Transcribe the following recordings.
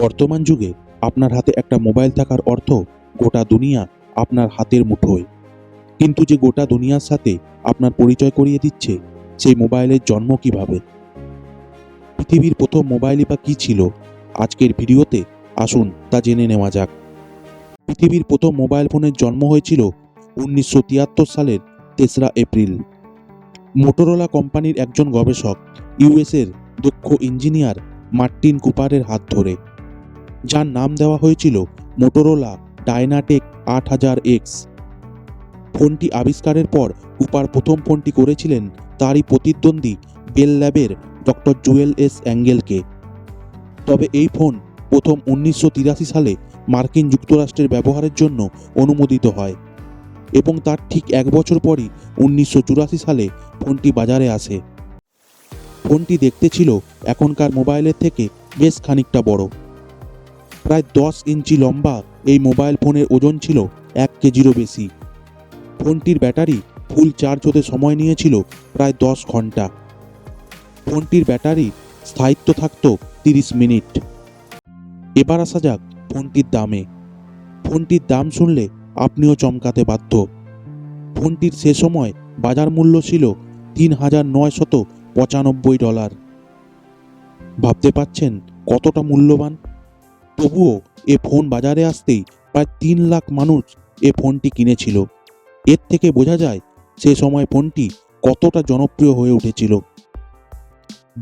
বর্তমান যুগে আপনার হাতে একটা মোবাইল থাকার অর্থ গোটা দুনিয়া আপনার হাতের মুঠোয়। কিন্তু যে গোটা দুনিয়ার সাথে আপনার পরিচয় করিয়ে দিচ্ছে, সেই মোবাইলের জন্ম কীভাবে? পৃথিবীর প্রথম মোবাইলই বা কী ছিল? আজকের ভিডিওতে আসুন তা জেনে নেওয়া যাক। পৃথিবীর প্রথম মোবাইল ফোনের জন্ম হয়েছিল উনিশশো তিয়াত্তর সালের তেসরা এপ্রিল। মোটোরোলা কোম্পানির একজন গবেষক, ইউএসের দক্ষ ইঞ্জিনিয়ার মার্টিন কুপারের হাত ধরে। যার নাম দেওয়া হয়েছিল মোটোরোলা ডায়নাটেক আট হাজার এক্স ফোনটি আবিষ্কারের পর কুপার প্রথম ফোনটি করেছিলেন তারই প্রতিদ্বন্দ্বী বেল ল্যাবের ডক্টর জুয়েল এস অ্যাঙ্গেলকে তবে এই ফোন প্রথম উনিশশো তিরাশি সালে মার্কিন যুক্তরাষ্ট্রের ব্যবহারের জন্য অনুমোদিত হয় এবং তার ঠিক এক বছর পরই উনিশশো চুরাশি সালে ফোনটি বাজারে আসে। ফোনটি দেখতে ছিল এখনকার মোবাইলের থেকে বেশ খানিকটা বড়। প্রায় দশ ইঞ্চি লম্বা, এই মোবাইল ফোনের ওজন ছিল এক কেজিরও বেশি। ফোনটির ব্যাটারি ফুল চার্জ হতে সময় নিয়েছিল প্রায় দশ ঘণ্টা। ফোনটির ব্যাটারি স্থায়িত্ব থাকত তিরিশ মিনিট। এবার আসা যাক ফোনটির দামে। ফোনটির দাম শুনলে আপনিও চমকাতে বাধ্য। ফোনটির সে সময় বাজার মূল্য ছিল তিন হাজার নয়শত পঁচানব্বই ডলার। ভাবতে পাচ্ছেন কতটা মূল্যবান? তবুও এ ফোন বাজারে আসতেই প্রায় তিন লাখ মানুষ এ ফোনটি কিনেছিল। এর থেকে বোঝা যায় সে সময় ফোনটি কতটা জনপ্রিয় হয়ে উঠেছিল।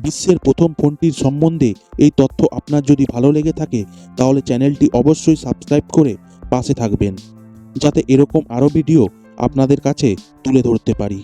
বিশ্বের প্রথম ফোনটির সম্বন্ধে এই তথ্য আপনার যদি ভালো লেগে থাকে, তাহলে চ্যানেলটি অবশ্যই সাবস্ক্রাইব করে পাশে থাকবেন, যাতে এরকম আরও ভিডিও আপনাদের কাছে তুলে ধরতে পারি।